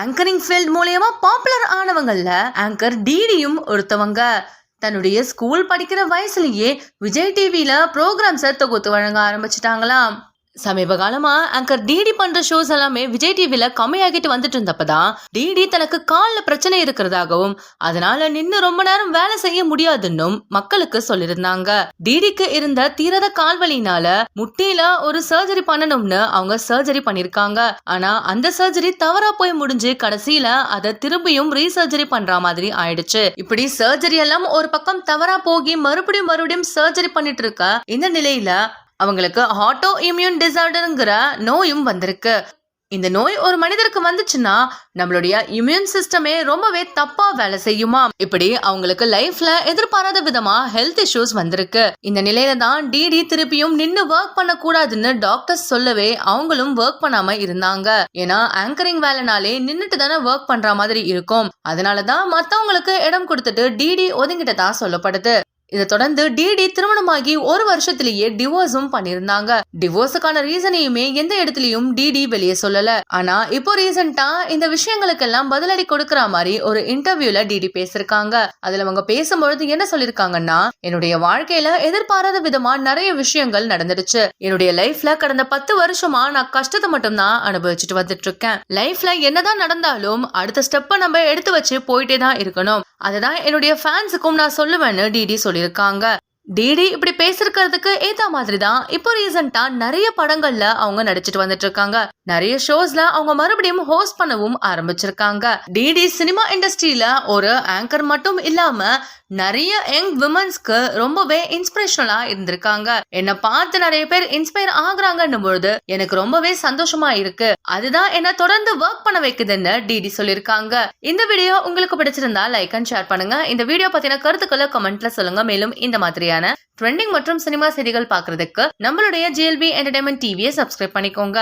Anchoring field மூலயமா popular ஆனவங்கள்ல anchor டிடியும் ஒருத்தவங்க. தன்னுடைய ஸ்கூல் படிக்கிற வயசுலயே விஜய் டிவியில ப்ரோக்ராம்ஸை தொகுத்து வழங்க ஆரம்பிச்சிட்டாங்களாம். சமீப காலமா ஆங்கர் டிடி பண்ற ஷோஸ் எல்லாமே விஜய் டிவில கம்மியாகிட்டு வந்துட்டு இருந்தப்பதான் டிடி தனக்கு கால்ல பிரச்சனை இருக்கிறதாகவும் அதனால நின்னு ரொம்ப நேரம் வேலை செய்ய முடியாதுன்னும் மக்களுக்கு சொல்லியிருந்தாங்க. டிடிக்கு இருந்த தீரத கால்வழினால முட்டியில ஒரு சர்ஜரி பண்ணணும்னு அவங்க சர்ஜரி பண்ணிருக்காங்க ஆனா அந்த சர்ஜரி தவறா போய் முடிஞ்சு கடைசியில அதை திரும்பியும் ரீசர்ஜரி பண்ற மாதிரி ஆயிடுச்சு. இப்படி சர்ஜரி எல்லாம் ஒரு பக்கம் தவறா போகி மறுபடியும் மறுபடியும் சர்ஜரி பண்ணிட்டு இருக்க இந்த நிலையில அவங்களுக்கு ஆட்டோ இம்யூன் டிசார்டருங்கிற நோயும் வந்திருக்கு. இந்த நோய் ஒரு மனிதருக்கு வந்துச்சுன்னா நம்மளுடைய இம்யூன் சிஸ்டமே ரொம்பவே தப்பா வேலை செய்யுமா? இப்படி அவங்களுக்கு லைஃப்ல எதிர்பாராத விதமா ஹெல்த் இஷ்யூஸ் வந்திருக்கு. இந்த நிலையில தான் டிடி திருப்பியும் நின்னு ஒர்க் பண்ண கூடாதுன்னு டாக்டர்ஸ் சொல்லவே அவங்களும் ஒர்க் பண்ணாம இருந்தாங்க. ஏன்னா ஆங்கரிங் வேலைனாலே நின்னுட்டு தானே ஒர்க் பண்ற மாதிரி இருக்கும். அதனாலதான் மத்தவங்களுக்கு இடம் கொடுத்துட்டு டிடி ஒதுங்கிட்டதா சொல்லப்படுது. இதை தொடர்ந்து டிடி திருமணமாகி ஒரு வருஷத்திலேயே டிவோர்ஸும் பண்ணிருந்தாங்க டிவோர்ஸுக்கான ரீசனையுமே எந்த இடத்துலயும் டிடி வெளியே சொல்லல. ஆனா இப்போ ரீசெண்டா இந்த விஷயங்களுக்கெல்லாம் பதிலடி கொடுக்கற மாதிரி ஒரு இன்டர்வியூல டிடி பேசிருக்காங்க அதுல அவங்க பேசும்பொழுது என்ன சொல்லிருக்காங்கன்னா என்னுடைய வாழ்க்கையில எதிர்பாராத விதமா நிறைய விஷயங்கள் நடந்துடுச்சு. என்னுடைய லைஃப்ல கடந்த பத்து வருஷமா நான் கஷ்டத்தை மட்டும்தான் அனுபவிச்சுட்டு வந்துட்டு இருக்கேன். லைஃப்ல என்னதான் நடந்தாலும் அடுத்த ஸ்டெப்பை நம்ம எடுத்து வச்சு போயிட்டே தான் இருக்கணும். அதுதான் என்னுடைய ஃபேன்ஸுக்கும் நான் சொல்லுவேன்னு டிடி சொல்லியிருக்காங்க. டிடி இப்படி பேசிருக்கிறதுக்கு ஏத்த மாதிரி தான் இப்போ ரீசெண்டா நிறைய படங்கள்ல அவங்க நடிச்சிட்டு வந்துட்டு இருக்காங்க நிறைய ஷோஸ்ல அவங்க மறுபடியும் ஹோஸ்ட் பண்ணவும் ஆரம்பிச்சிருக்காங்க. டிடி சினிமா இண்டஸ்ட்ரியில ஒரு ஆங்கர் மட்டும் இல்லாம நிறைய யங் விமன்ஸ்க்கு ரொம்பவே இன்ஸ்பிரேஷனலா இருந்திருக்காங்க. என்ன பார்த்து நிறைய பேர் இன்ஸ்பயர் ஆகுறாங்கன்னும் பொழுது எனக்கு ரொம்பவே சந்தோஷமா இருக்கு. அதுதான் என்ன தொடர்ந்து ஒர்க் பண்ண வைக்குதுன்னு டிடி சொல்லியிருக்காங்க. இந்த வீடியோ உங்களுக்கு பிடிச்சிருந்தா லைக் அண்ட் ஷேர் பண்ணுங்க. இந்த வீடியோ பத்தின கருத்துக்களை கமெண்ட்ல சொல்லுங்க. மேலும் இந்த மாதிரியான ட்ரெண்டிங் மற்றும் சினிமா செய்திகள் பாக்குறதுக்கு நம்மளுடைய ஜிஎல்பி என்டர்டைன்மெண்ட் டிவியை சப்ஸ்கிரைப் பண்ணிக்கோங்க.